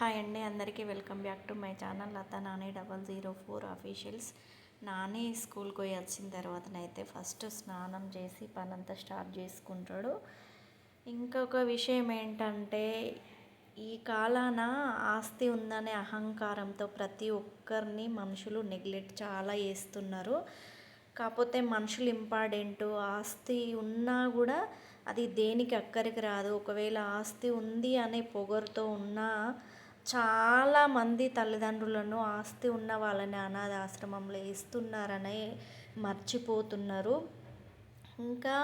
Hi అండి అందరికీ welcome back to my channel Latha Nani double zero four officials. Nani స్కూల్కి పోయి వచ్చిన తర్వాతనైతే ఫస్ట్ స్నానం చేసి పనంతా స్టార్ట్ చేసుకుంటాడు. ఇంకొక విషయం ఏంటంటే ఈ కాలాన ఆస్తి ఉందనే అహంకారంతో ప్రతి ఒక్కరిని మనుషులు నెగ్లెక్ట్ చాలా చేస్తున్నారు. కాకపోతే మనుషులు ఇంపార్టెంట్ ఆస్తి ఉన్నా కూడా అది దేనికి అక్కడికి రాదు. ఒకవేళ ఆస్తి ఉంది అనే పొగరుతో ఉన్నా చాలామంది తల్లిదండ్రులను ఆస్తి ఉన్న వాళ్ళని అనాథ ఆశ్రమంలో వేస్తున్నారని మర్చిపోతున్నారు. ఇంకా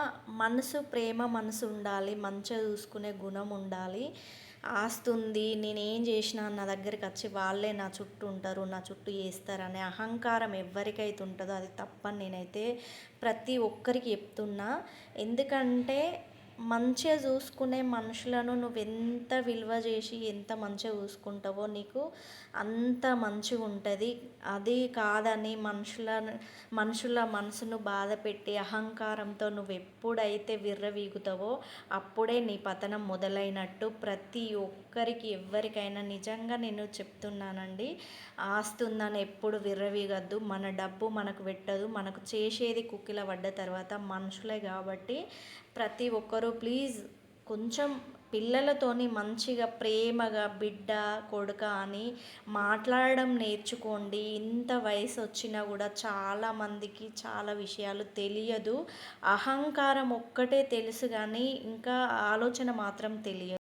మనసు ప్రేమ మనసు ఉండాలి మంచిగా చూసుకునే గుణం ఉండాలి. ఆస్తి ఉంది నేనేం చేసినా నా దగ్గరికి వచ్చి వాళ్ళే నా చుట్టూ ఉంటారు నా చుట్టూ చేస్తారనే అహంకారం ఎవరికైతే ఉంటుందో అది తప్పని నేనైతే ప్రతి ఒక్కరికి చెప్తున్నా. ఎందుకంటే మంచిగా చూసుకునే మనుషులను నువ్వు ఎంత విలువ చేసి ఎంత మంచిగా చూసుకుంటావో నీకు అంత మంచిగా ఉంటుంది. అది కాదని మనుషుల మనుషుల మనసును బాధ పెట్టి అహంకారంతో నువ్వు ఎప్పుడైతే విర్రవీగుతావో అప్పుడే నీ పతనం మొదలైనట్టు ప్రతి ఒక్కరికి ఎవరికైనా నిజంగా నేను చెప్తున్నానండి. ఆస్తి ఉందని ఎప్పుడు విర్రవీగద్దు. మన డబ్బు మనకు పెట్టదు. మనకు చేసేది కుక్కిల పడ్డ తర్వాత మనుషులే కాబట్టి ప్రతి ఒక్కరు ప్లీజ్ కొంచెం పిల్లలతోని మంచిగా ప్రేమగా బిడ్డ కొడుక అని మాట్లాడడం నేర్చుకోండి. ఇంత వయసు వచ్చినా కూడా చాలామందికి చాలా విషయాలు తెలియదు. అహంకారం ఒక్కటే తెలుసు కానీ ఇంకా ఆలోచన మాత్రం తెలియదు.